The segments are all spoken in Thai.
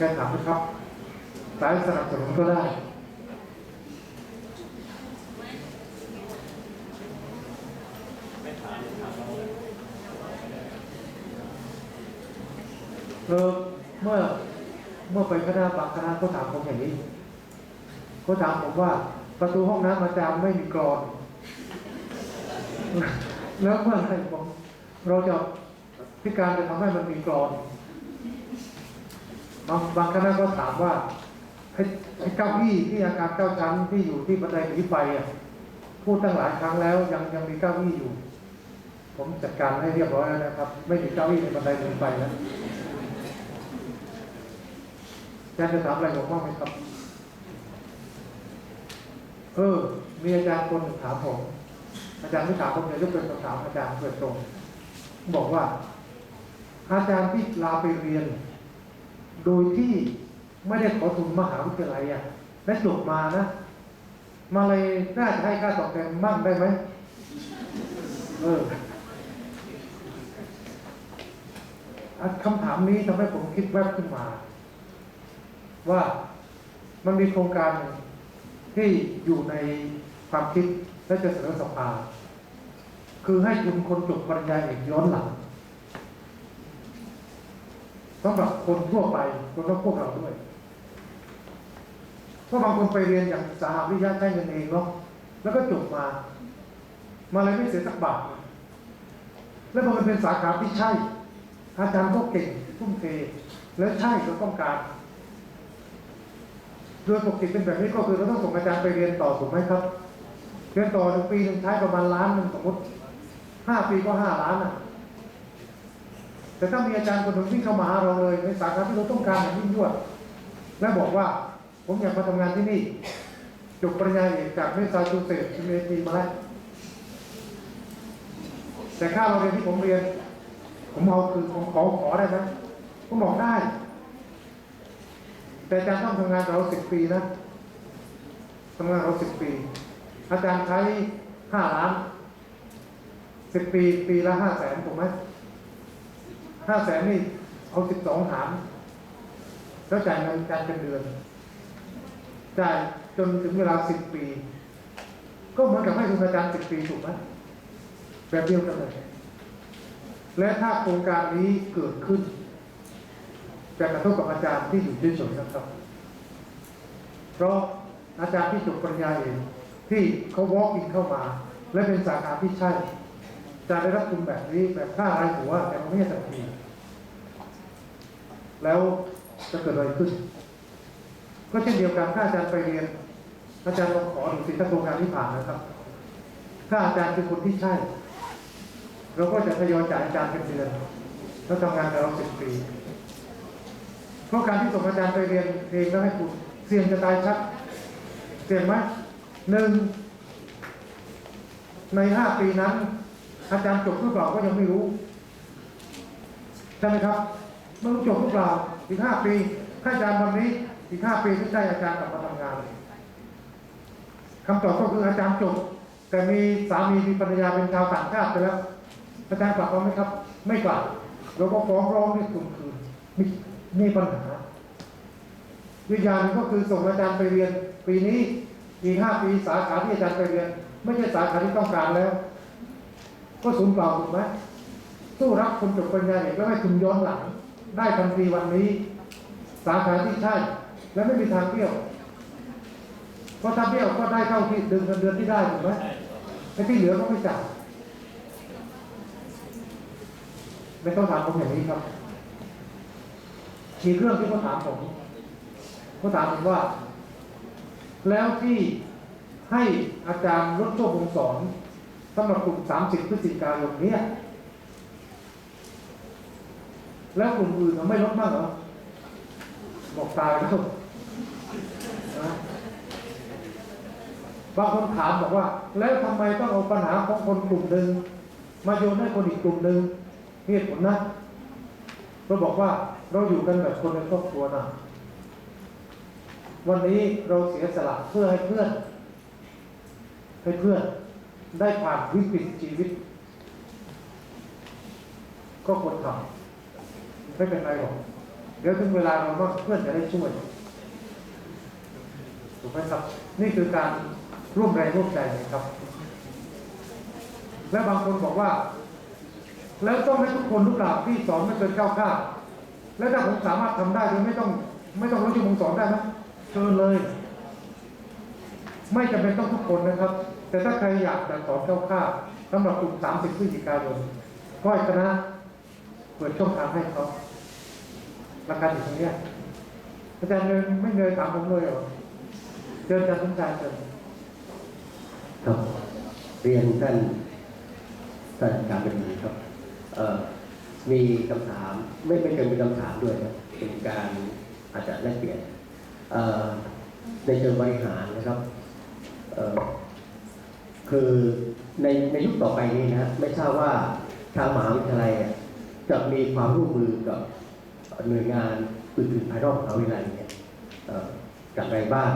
ใครถามไหมครับสายสนับสนุนก็ได้เออเมื่อเมื่อไปคณะบางคณะเขาถามผมอย่างนี้เขาถามผมว่า ประตูห้องน้ำอาจารย์ไม่มีกรอน แล้วเมื่อไรผมเราจะพิการจะทำให้มันมีกรอน บางบางคณะก็ถามว่าไอ้ไอ้เก้าอี้ที่อาคารเก้าชั้นที่อยู่ที่บันไดหนีไฟอะพูดตั้งหลายครั้งแล้ว ยังยังมีเก้าอี้อยู่ ผมจัดการให้เรียบร้อยแล้วนะครับ ไม่มีเก้าอี้ในบันไดหนีไฟแล้วอาจารย์จะถามอะไรผมบ้างไหมครับ เออ มีอาจารย์คนถามผม อาจารย์ไม่ถามผมเลยยกเป็นคำถามอาจารย์เปิดตรง บอกว่า อาจารย์ที่ลาไปเรียน โดยที่ไม่ได้ขอทุนมหาวิทยาลัยอะและจบมานะ มาเลยน่าจะให้ค่าตอบแทนมั่งได้ไหมเออคำถามนี้ทำให้ผมคิดแวบขึ้นมา ว่ามันมีโครงการหนึ่งที่อยู่ในความคิดและจะเสนอสภาคือให้ทุนคนจบปริญญาเอกย้อนหลัง สำหรับคนทั่วไปคนทั้งพวกเราด้วยเพราะบางคนไปเรียนอย่างสาหวิทยาใช้เงินเองเนาะแล้วก็จบมา มาเลยไม่เสียสักบาทแล้วพอมันเป็นสาขาที่ใช่ อาจารย์ก็เก่งทุ่มเทแล้วใช่ก็ต้องการโดยปกติเป็นแบบนี้ก็คือเราต้องส่งอาจารย์ไปเรียนต่อถูกไหมครับ เรียนต่อหนึ่งปีหนึ่งใช้ประมาณล้านหนึ่งสมมติห้าปีก็ห้าล้านอะ แต่ถ้ามีอาจารย์คนหนึ่งวิ่งเข้ามาหาเราเลยในสาขาที่เราต้องการอย่างยิ่งยวดและบอกว่าผมอยากมาทำงานที่นี่จบปริญญาเอกจากเมซาชูเซตส์เมทีมาแล้วแต่ค่าเราเรียนที่ผมเรียน ผมเอาคือผมขอขอได้ไหมผมบอกได้ แต่อาจารย์ต้องทำงานเราสิบปีนะทำงานเราสิบปี อาจารย์ใช้ห้าล้านสิบปี ปีละห้าแสนถูกไหม ห้าแสนนี่เอาสิบสองหารแล้วจ่ายเงินการเป็นเดือน จ่ายจนถึงเวลาสิบปี ก็เหมือนกับให้ทุนอาจารย์สิบปีถูกไหมแบบเดียวกันเลย และถ้าโครงการนี้เกิดขึ้นจะกระทบกับอาจารย์ที่อยู่เฉยๆนะครับ เพราะอาจารย์ที่จบปริญญาเองที่เขาวอล์กอินเข้ามา และเป็นสาขาที่ใช่ จะได้รับทุนแบบนี้แบบค่ารายหัวแต่ไม่ใช่ทันทีแล้วจะเกิดอะไรขึ้น ก็เช่นเดียวกันถ้าอาจารย์ไปเรียน อาจารย์ลองขอดูสิถ้าโครงการที่ผ่านนะครับ ถ้าอาจารย์เป็นคนที่ใช่ เราก็จะทยอยจ่ายอาจารย์เป็นเดือนแล้วทำงานกับเราสิบปีเพราะการที่ส่งอาจารย์ไปเรียนเองแล้วให้คุณเสี่ยงจะตายชัดเสี่ยงไหมหนึ่งในห้าปีนั้น อาจารย์จบหรือเปล่าก็ยังไม่รู้ใช่ไหมครับไม่รู้จบหรือเปล่าอีกห้าปีถ้าอาจารย์วันนี้อีกห้าปีที่ได้อาจารย์กลับมาทำงานคำตอบก็คืออาจารย์จบ แต่มีสามีมีภรรยาเป็นชาวต่างชาติไปแล้ว อาจารย์กลับมาไหมครับ ไม่กลับเราก็ฟ้องร้องเรียกทุนคืนมีมีปัญหาวิญญาณก็คือส่งอาจารย์ไปเรียน ปีนี้อีกห้าปีสาขาที่อาจารย์ไปเรียน ไม่ใช่สาขาที่ต้องการแล้ว ก็สูญเปล่าถูกไหมสู้รับคนจบปริญญาเอกแล้วให้คุณย้อนหลัง ได้ทันทีวันนี้ สาขาที่ใช่ และไม่มีทางเบี้ยวเพราะถ้าเบี้ยวก็ได้เท่าที่เดือนเงินเดือนที่ได้ถูกไหมไอ้ที่เหลือก็ไม่จ่ายไม่ต้องถามผมอย่างนี้ครับมีเรื่องที่เขาถามผมเขาถามผมว่า แล้วที่ให้อาจารย์ลดชั่วโมงสอน สำหรับกลุ่มสามสิบพฤศจิกายนเนี้ยแล้วกลุ่มอื่นเขาไม่ลดบ้างเหรอบอกตายแล้วนะบางคนถามบอกว่า แล้วทำไมต้องเอาปัญหาของคนกลุ่มหนึ่งมาโยนให้คนอีกกลุ่มหนึ่งเหตุผลนะเราบอกว่าเราอยู่กันแบบคนในครอบครัวนะวันนี้เราเสียสละเพื่อให้เพื่อน ให้เพื่อน ได้ผ่านวิกฤตชีวิต ก็ควรทำไม่เป็นไรหรอกเดี๋ยวถึงเวลาเราก็เพื่อนจะได้ช่วยถูกไหมครับ นี่คือการร่วมแรงร่วมใจนะครับ และบางคนบอกว่า แล้วต้องให้ทุกคนทุกกล่าวที่สอนไม่เกินเก้าข้าแล้วถ้าผมสามารถทำได้โดยไม่ต้อง ไม่ต้องรู้ชั่วโมงสอนได้ไหมเชิญเลย ไม่จำเป็นต้องทุกคนนะครับ แต่ถ้าใครอยากจะสอนเก้าข้าสำหรับกลุ่มสามสิบพฤศจิกายนก็ให้คณะเปิดช่องทางให้เขาราคาอยู่ตรงเนี้ยอาจารย์เนยไม่เนยถามผมเลยเหรอเชิญอาจารย์สมชายเชิญครับเรียนท่านท่านการเป็นดีครับเอ่อมีคำถามไม่ไม่เกินมีคำถามด้วยนะเป็นการอาจจะแลกเปลี่ยนในเชิงบริหารนะครับ คือในในยุคต่อไปนี้นะไม่ทราบว่าทางมหาวิทยาลัยจะมีความร่วมมือกับหน่วยงานอื่นๆภายนอกมหาวิทยาลัยเนี่ยเอ่ออย่างไรบ้าง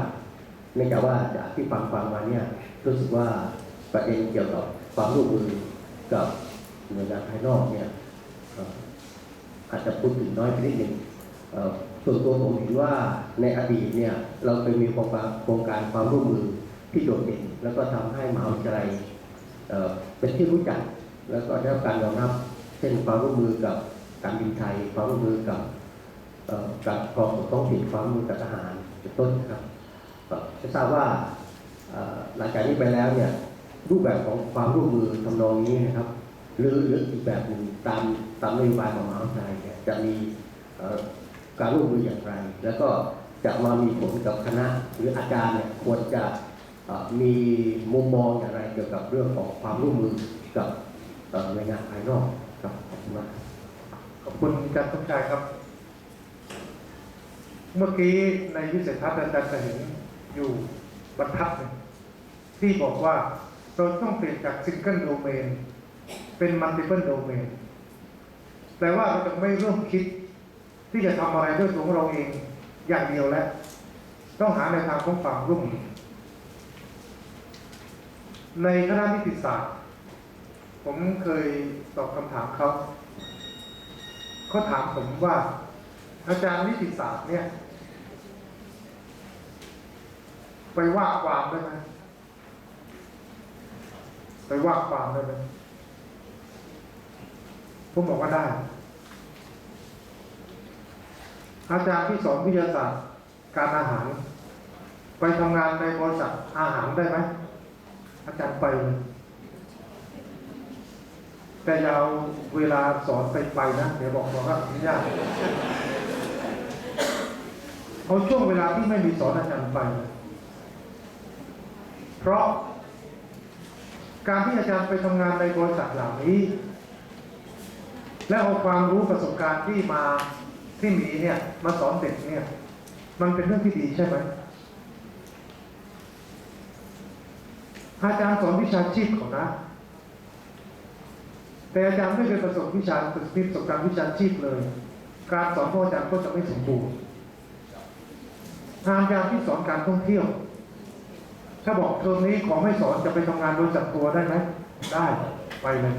เนื่องจากว่าจากที่ฟังฟังมาเนี่ยรู้สึกว่าประเด็นเกี่ยวกับความร่วมมือกับหน่วยงานภายนอกเนี่ยอาจจะพูดถึงน้อยไปนิดหนึ่งส่วนตัวผมเห็นว่าในอดีตเนี่ยเราเคยมีโครงการความร่วมมือ ที่โดดเด่นแล้วก็ทำให้มหาวิทยาลัยเป็นที่รู้จัก แล้วก็ได้รับการยอมรับเช่นความร่วมมือกับการบินไทย ความร่วมมือกับการกองท้องถิ่นความร่วมมือกับทหารเป็นต้นนะครับจะทราบว่าหลังจากนี้ไปแล้วเนี่ยรูปแบบของความร่วมมือทำนองนี้นะครับ หรือหรืออีกแบบหนึ่งตามตามนโยบายของมหาวิทยาลัยเนี่ยจะมีการร่วมมืออย่างไร แล้วก็จะมามีผลกับคณะหรืออาจารย์เนี่ยควรจะ มีมุมมองอย่างไรเกี่ยวกับเรื่องของความร่วมมือกับหน่วยงานภายนอกครับขอบคุณมากขอบคุณอาจารย์สมชายครับ เมื่อกี้ในวิสัยทัศน์อาจารย์จะเห็นอยู่บรรทัดหนึ่งที่บอกว่าเราต้องเปลี่ยนจากซิงเกิลโดเมนเป็นมัลติเ e ิลโดเมนแปลว่าเราจะไม่ริ่มคิด ที่จะทำอะไรด้วยตัวของเราเองอย่างเดียวแล้ว ต้องหาในวทางของความร่วมมือ ในคณะนิติศาสตร์ ผมเคยตอบคำถามเขาเขาถามผมว่า อาจารย์นิติศาสตร์เนี่ย ไปว่าความได้ไหมไปว่าความได้ไหมผมบอกว่าได้ อาจารย์ที่สอนวิทยาศาสตร์ การอาหาร ไปทำงานในบริษัทอาหารได้ไหม อาจารย์ไป แต่ยาวเวลาสอนไปไปนะ เดี๋ยวบอกบอกว่าอนุญาตเอาช่วงเวลาที่ไม่มีสอนอาจารย์ไป เพราะ การที่อาจารย์ไปทำงานในบริษัทเหล่านี้ และเอาความรู้ประสบการณ์ที่มาที่มีเนี่ย มาสอนเด็กเนี่ย มันเป็นเรื่องที่ดีใช่ไหม อาจารย์สอนวิชาชีพเขานะ แต่อาจารย์ไม่เคยประสบวิชาประสบการณ์วิชาชีพเลย การสอนของอาจารย์ก็จะไม่สมบูรณ์อาจารย์ที่สอนการท่องเที่ยว ถ้าบอกเทอมนี้ขอไม่สอนจะไปทำงานโดยจัดตัวได้ไหมได้ไปเลย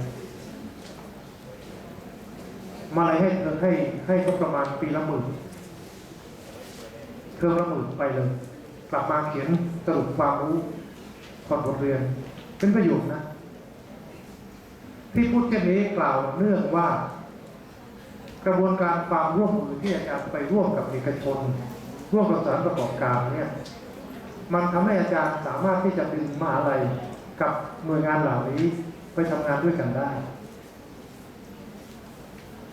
มาอะไรให้เธอให้ให้ก็ประมาณปีละหมื่นเทอมละหมื่นไปเลย กลับมาเขียนสรุปความรู้ คอนบทเรียน เป็นประโยชน์นะ ที่พูดเช่นี้กล่าวเนื่องว่า กระบวนการความร่วมมือที่อาจารย์ไปร่วมกับเอกชน ร่วมกับสถานประกอบการเนี่ยมันทำให้อาจารย์สามารถที่จะดึงมหาลัยกับหน่วยงานเหล่านี้ไปทำงานด้วยกันได้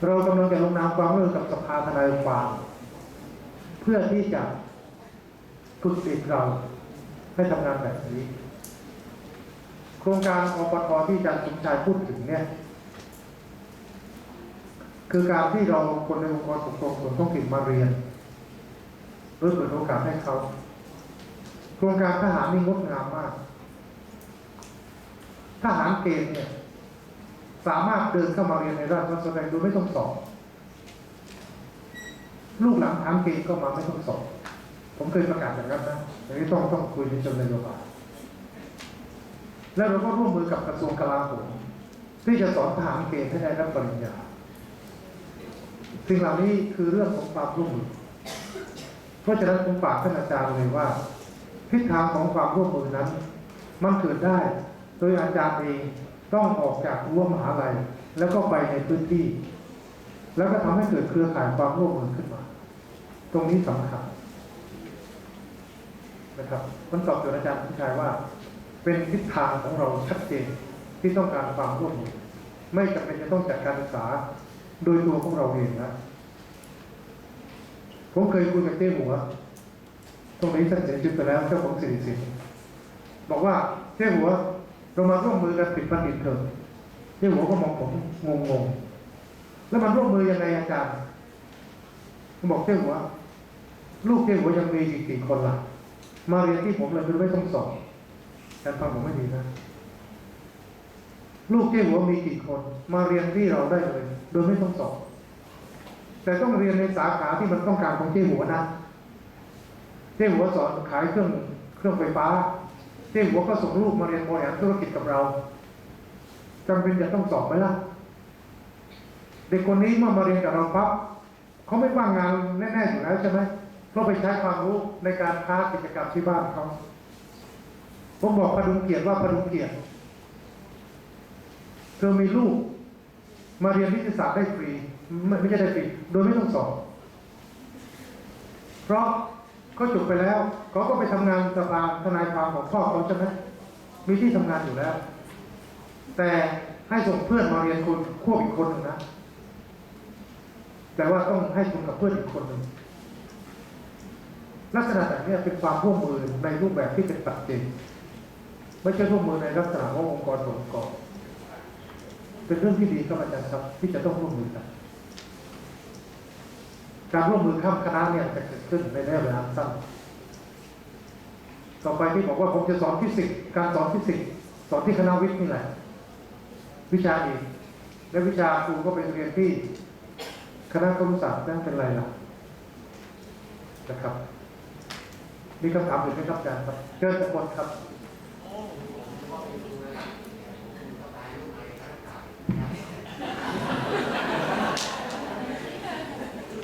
เรากำลังจะลงนามความร่วมมือกับสภาทนายความเพื่อที่จะฝึกเด็กเราให้ทำงานแบบนี้ โครงการอปทที่อาจารย์สมชายพูดถึงเนี่ยคือการที่เราคนในองค์กรปกครองส่วนท้องถิ่นมาเรียนเพื่อเปิดโอกาสให้เขา โครงการทหารนี่งดงามมากทหารเกณฑ์เนี่ย สามารถเดินเข้ามาเรียนในราชวัฒแสดงโดยไม่ต้องสอบลูกหลังทหารเกณฑ์ก็มาไม่ต้องสอบผมเคยประกาศอย่างนั้นนะอย่างนี้ต้องต้องคุยในเชิงนโยบาย แล้วเราก็ร่วมมือกับกระทรวงกลาโหมที่จะสอนทหารเกณฑ์ให้ได้รับปริญญาสิ่งเหล่านี้คือเรื่องของความร่วมมือ เพราะฉะนั้นผมฝากท่านอาจารย์เลยว่าทิศทางของความร่วมมือนั้น มันเกิดได้ โดยอาจารย์เองต้องออกจากรั้วมหาลัย แล้วก็ไปในพื้นที่ แล้วก็ทำให้เกิดเครือข่ายความร่วมมือขึ้นมา ตรงนี้สำคัญนะครับมันตอบโจทย์อาจารย์ผู้ชายว่า เป็นทิศทางของเราชัดเจนที่ต้องการความร่วมมือไม่จำเป็นจะต้องจัดการศึกษาโดยตัวของเราเองนะผมเคยคุยกับเจ้หัวตรงนี้ท่านเสียชีวิตไปแล้วเจ้าของสิริสินบอกว่าเจ้หัวเรามาร่วมมือกันปิดบัณฑิตเถอะเจ้หัวก็มองผมงงๆแล้วมันร่วมมือยังไงอาจารย์ผมบอกเจ้หัว ลูกเจ้หัวยังมีอีกกี่คนล่ะ มาเรียนที่ผมเลยคือไม่ต้องสอบ อาจารย์ฟังผมไม่ดีนะ ลูกเจ้หัวมีกี่คน มาเรียนที่เราได้เลย โดยไม่ต้องสอบ แต่ต้องเรียนในสาขาที่มันต้องการของเจ้หัวนะเจ้หัวสอนขายเครื่องเครื่องไฟฟ้าเจ้หัวก็ส่งลูกมาเรียนบริหารธุรกิจกับเราจำเป็นจะต้องสอบไหมล่ะ เด็กคนนี้เมื่อมาเรียนกับเราปั๊บเขาไม่ว่างงานแน่ๆอยู่แล้วใช่ไหมเพราะไปใช้ความรู้ในการค้ากิจกรรมที่บ้านเขา ผมบอกพดุงเกียรติว่าพดุงเกียรติ เธอมีลูก มาเรียนวิทยาศาสตร์ได้ฟรีไม่ไม่ใช่ได้ฟรีโดยไม่ต้องสอบ เพราะเขาจบไปแล้วเขาก็ไปทำงานสภาทนายความของพ่อเขาใช่ไหมมีที่ทำงานอยู่แล้ว แต่ให้ส่งเพื่อนมาเรียนคนควบอีกคนหนึ่งนะแต่ว่าต้องให้ทุนกับเพื่อนอีกคนหนึ่งลักษณะแบบนี้เป็นความร่วมมือในรูปแบบที่เป็นปัจเจก ไม่ใช่ร่วมมือในลักษณะขององค์กรส่วนกรเป็นเรื่องที่ดีครับอาจารย์ครับที่จะต้องร่วมมือกันการร่วมมือข้ามคณะเนี่ยจะเกิดขึ้นในระยะเวลาสั้นต่อไปที่บอกว่าผมจะสอนฟิสิกส์การสอนฟิสิกส์สอนที่คณะวิทย์นี่แหละ วิชาเอกและวิชาครูก็ไปเรียนที่คณะครุศาสตร์นั่นเป็นไรล่ะนะครับมีคำถามอื่นไหมครับอาจารย์ครับเชิญทุกคนครับ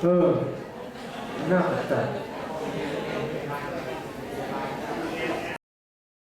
เออน่าสนใจ